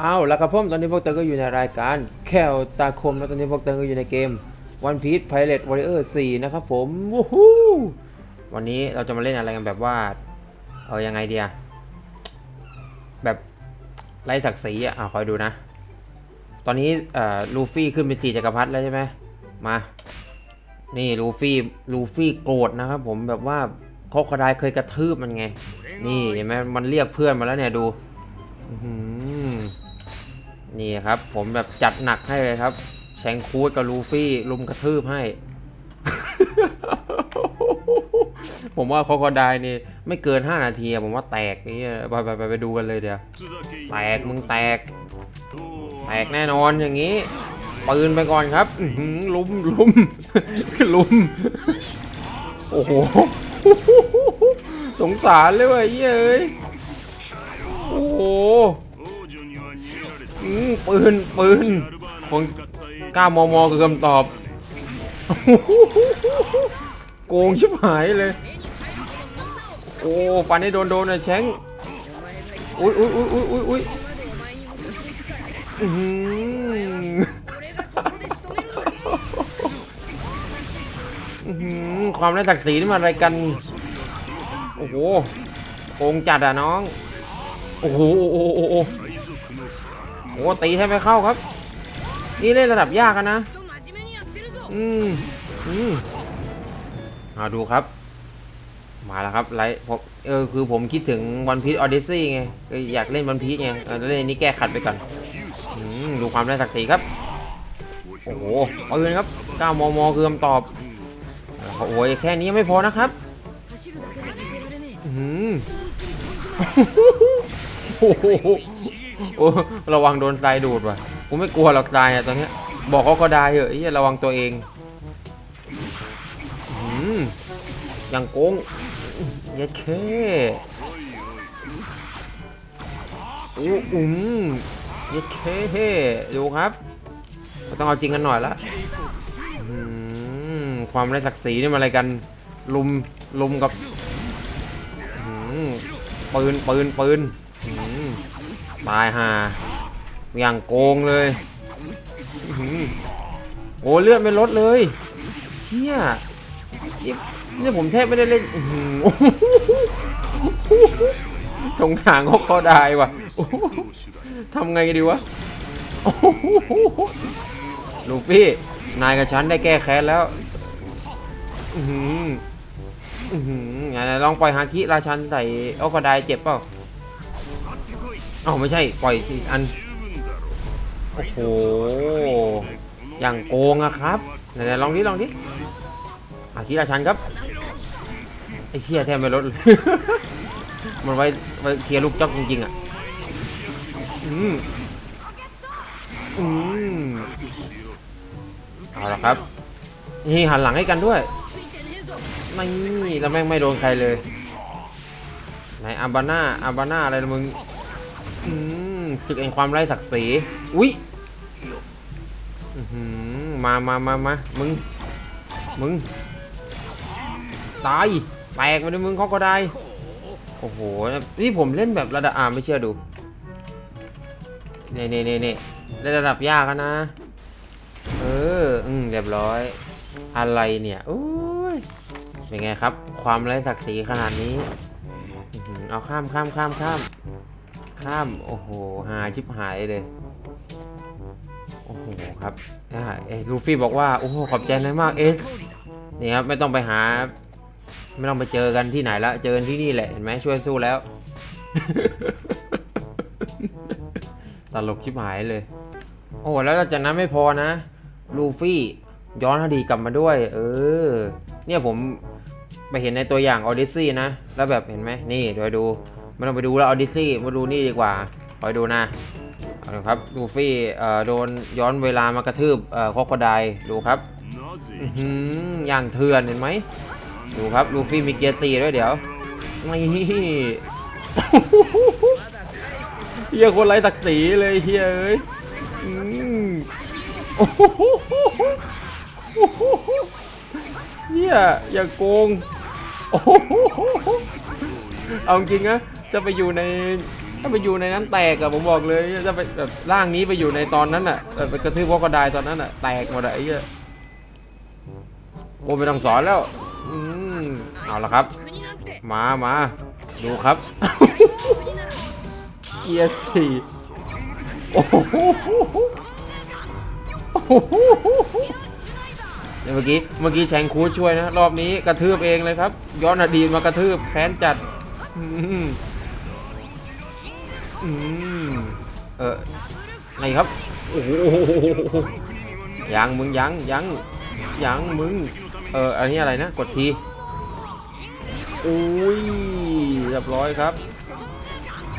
เอาแล้วครับผมตอนนี้พวกเตอก็อยู่ในรายการแควตาคมแล้วตอนนี้พวกเตอก็อยู่ในเกม One Piece Pirate Warrior 4 นะครับผมวู้ฮู้วันนี้เราจะมาเล่นอะไรกันแบบว่า เออยังไงเดียแบบไล่ศักดิ์ศรีอะอะคอยดูนะ ตอนนี้ลูฟี่ขึ้นเป็นสี่จักรพรรดิแล้วใช่ไหมมา นี่ลูฟี่ลูฟี่โกรธนะครับผมแบบว่าโคคดายเคยกระทืบมันไง นี่เห็นไหมมันเรียกเพื่อนมาแล้วเนี่ยดูอื นี่ครับ ผมแบบจัดหนักให้เลยครับ แชงคูดกับลูฟี่ลุมกระทืบให้ ผมว่าโคคดายนี่ ไม่เกิน 5 นาทีผมว่าแตกนี่ไปไปไปไปดูกันเลยเดี๋ยว แตกมึงแตก แตกแน่นอนอย่างนี้ปืนไปก่อนครับหือลุมลุมลุม โอ้โห สงสารเลยว่ะเยเอ้ยโอ้โห ปืน ปืนคนกล้ามอมอคือคำตอบ โกงชิบหายเลย โอ้ฟันให้โดนโดนนะแชงอุ้ยอุ้ยอุ้ยอุ้ยอุ้ยอุ้ยอื้อหืออื้อหือความไร้ศักดิ์ศรีนี่มันอะไรกัน โอ้โหโกงจัดอะน้อง โอ้โหโอ้โห โอ้ตีแทบไม่เข้าครับ นี่เล่นระดับยากนะ อืมอืมเอาดูครับ มาแล้วครับไลฟ์ผมเออคือผมคิดถึงวันพี e ออ d ดซี่ไงก็อยากเล่นวันพี e ไงเออเล่นอันนี้แก้ขัดไปก่อนอืมดูความได้ศักดิ์ศรีครับ โอ้โหเอาเลยครับ9มมคือคำตอบโอ้ยแค่นี้ยังไม่พอนะครับอืมโอ้โห โอ้ระวังโดนทรายดูดว่ะกูไม่กลัวหรอกทรายอะตอนเนี้ยบอกเขาก็ได้เหอะไอ้เหี้ยระวังตัวเองอืมย่างโกงเย็ดเคอู้อุ้มเย็ดเคดูครับต้องเอาจริงกันหน่อยละความไร้ศักดิ์ศรีนี่มันอะไรกัน ลุมลุมกับปืนปืนปืน ตายห่าอย่างโกงเลยโอ้เลือดไม่ลดเลยเชี่ยนี่นี่ผมแทบไม่ได้เล่นสงสารเขาเขาได้วะทำไงดีวะลูฟี่นายกับฉันได้แก้แค้นแล้วอือหืออือหือไหนๆลองปล่อยฮาคิราชันใส่โอคดายเจ็บเปล่า เอ้าไม่ใช่ปล่อยอีกอัน โอ้โห อย่างโกงอะครับ ไหนๆลองดิลองดิฮาคิราชันครับ ไอเชี่ยแทบไม่ลดเลยมันไว้ไว้เคลียร์ลูกจ็อกจริงๆอะอืม อืม เอาละครับ นี่หันหลังให้กันด้วย ไม่แล้วแม่งไม่โดนใครเลย ไหนอาบาน่าอาบาน่าอะไรมึง อืมศึกแห่งความไร้ศักดิ์ศรีอุ้ยมามามามามึง มึง ตาย แตกไปเลยมึงเขาก็ได้ โอ้โห นี่ผมเล่นแบบระดับอ่าไม่เชื่อดูเน่เน่เน่เน่ระดับยากนะ เออ อืมเรียบร้อย อะไรเนี่ยโอ้ย เป็นไงครับ ความไร้ศักดิ์ศรีขนาดนี้ เอาข้ามข้ามข้ามข้าม ข้าม โอ้โห หาชิบหายเลย โอ้โหครับอ่าเอ้ลูฟี่บอกว่า โอ้โห ขอบใจนายมากเอสนี่ครับ ไม่ต้องไปหา ไม่ต้องไปเจอกันที่ไหนละ เจอกันที่นี่แหละ เห็นไหมช่วยสู้แล้ว ตลกชิบหายเลย โอ้แล้วจากนั้นไม่พอนะ ลูฟี่ย้อนอดีตกลับมาด้วย เออ เนี่ยผมไปเห็นในตัวอย่างออดิซี่นะ แล้วแบบเห็นไหมนี่เดี๋ยวดู ไม่ต้องไปดูแล้วออดิซี่มาดูนี่ดีกว่าคอยดูนะเอาละครับลูฟี่เอ่อโดนย้อนเวลามากระทืบเอ่อคอคดายดูครับอือย่างเถื่อนเห็นไหมดูครับลูฟี่มีเกียร์สี่ด้วยเดี๋ยวไม่เฮียคนไร้ศักดิ์ศรีเลยเฮียเอ้ยอืมเฮียอย่าโกงเอาจริงนะ จะไปอยู่ในถ้าไปอยู่ในนั้นแตกอะผมบอกเลยถ้าไปแบบร่างนี้ไปอยู่ในตอนนั้นอะแบบไปกระทืบวอกกระไดตอนนั้นอะแตกหมดอะไอ้เหี้ยโอ้ไม่ต้องสอนแล้วอืมเอาละครับ มามาดูครับเกียร์สี่โอ้โหโอโหเนี่ยเมื่อกี้เมื่อกี้แชงคูช่วยนะ รอบนี้กระทืบเองเลยครับ ย้อนอดีตมากระทืบแค้นจัด อืมเออไหนครับ โอ้โหยังมึงยังยังยังมึง เอออันนี้อะไรนะ กดทีอุ้ยเรียบร้อยครับ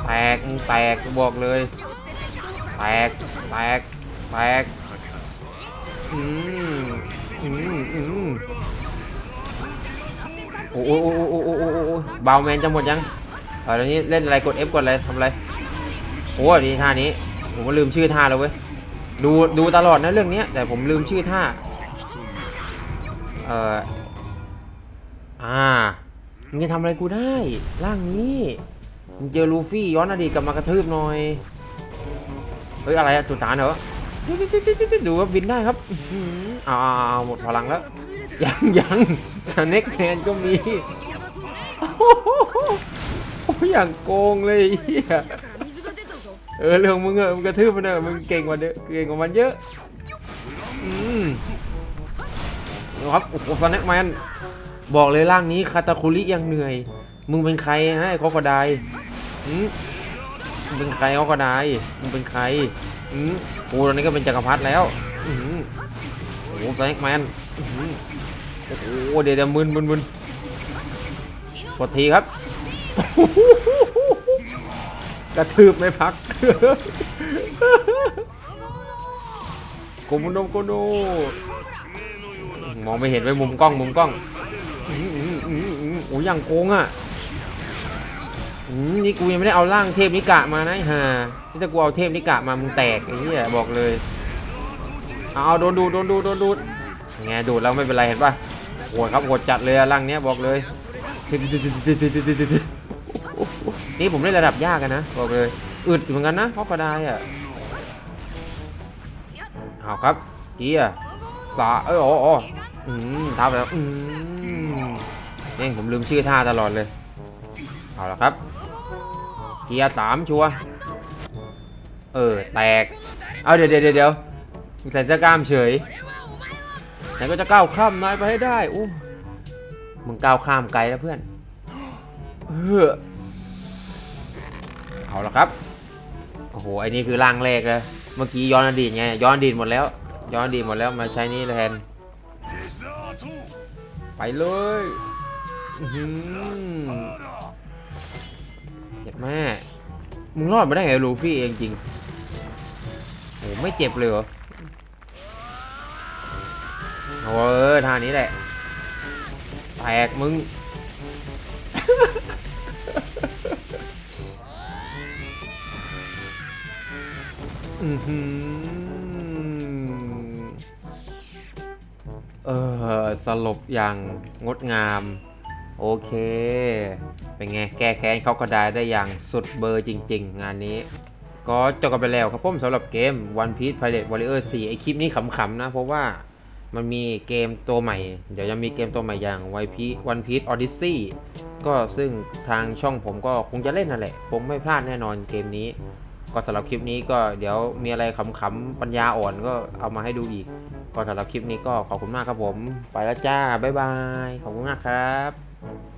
แตกมึงแตกบอกเลย แตกแตกแตกอืมอืมอืมโอ้โหโอ้โหโอ้โหโอ้โหโอ้โหบาวแมนจะหมดยังเออตอนนี้เล่นอะไรกด F กดอะไรทำอะไร โอ้ดีท่านี้ ผมก็ลืมชื่อท่าแล้วเว้ย ดูดูตลอดนะเรื่องนี้แต่ผมลืมชื่อท่า เอ่อ อ่า มึงจะทำอะไรกูได้ ร่างนี้ มึงเจอลูฟี่ย้อนอดีตกลับมากระทืบหน่อย เฮ้ยอะไรอะสุสานเหรอดูว่าบินได้ครับอ้าเอาเอาหมดพลังแล้ว ยังยังสเน็กแมนก็มี โอ้ยอย่างโกงเลยเฮีย เออเรื่องมึงอะมึงกระทืบมันเนอะมึงเก่งกว่าเด้อเก่งกว่ามันเยอะอืมครับโอ้โหสเน็กแมนบอกเลยร่างนี้คาตาคุริยังเหนื่อย มึงเป็นใครฮะไอ้คอกระไดหืมมึงเป็นใครคอกระไดมึงเป็นใครหืมกูตอนนี้ก็เป็นจักรพรรดิแล้วอื้อหือโอ้โหสแน็กแมนโอ้โหเดี๋ยวเดี๋ยวมึนมึนมึนกดทีครับ กระทืบไม่พักโกมุนโดมโกโดมองไม่เห็นไว้มุมกล้องมุมกล้องอืมอืมอืมอืมโอ้ยอย่างโกงอะอืมนี่กูยังไม่ได้เอาร่างเทพนิกะมานะไอ้ห่านี่ถ้ากูเอาเทพนิกะมามึงแตกไอ้เหี้ยบอกเลยเอาโดนดูโดนดูโดนดูไงดูดแล้วไม่เป็นไรเห็นป่ะโหดครับโหดจัดเลยร่างเนี้ยบอกเลย นี่ผมเล่นระดับยากกันนะบอกเลยอึดเหมือนกันนะเพราะกระไดอะเอาครับเกียร์สาเอ้ยโอ้โอ้อืมท่าแบบอืมเนี่ยผมลืมชื่อท่าตลอดเลยเอาละครับเกียร์สามชัวร์เออแตกเอาเดี๋ยวเดี๋ยวเดี๋ยวใส่เสื้อกล้ามเฉยไหนก็จะก้าวข้ามนายไปให้ได้อู้มึงก้าวข้ามไกลแล้วเพื่อนเออ เอาละครับ โอ้โหไอ้นี่คือร่างแรกเลยเมื่อกี้ย้อนอดีตไง ย้อนอดีตหมดแล้ว ย้อนอดีตหมดแล้วมาใช้นี่แทน ไปเลยอือหือเจ็บแม่ มึงรอดมาได้ไงลูฟี่เองจริง โอ้ไม่เจ็บเลยเหรอโอ้เออท่านี้แหละ แตกมึง เออ สลบอย่างงดงาม โอเค เป็นไง แก้แค้นเขาก็ได้ได้อย่างสุดเบอร์จริง ๆ งานนี้ ก็จบกันไปแล้วครับผมสำหรับเกม One Piece Pirate Warrior 4 ไอคลิปนี้ขำๆนะ เพราะว่ามันมีเกมตัวใหม่ เดี๋ยวยังมีเกมตัวใหม่อย่าง One Piece Odyssey ก็ซึ่งทางช่องผมก็คงจะเล่นนั่นแหละ ผมไม่พลาดแน่นอนเกมนี้ ก็สำหรับคลิปนี้ก็เดี๋ยวมีอะไรขำๆปัญญาอ่อนก็เอามาให้ดูอีก ก็สำหรับคลิปนี้ก็ขอบคุณมากครับผม ไปแล้วจ้า บ๊ายบาย ขอบคุณมากครับ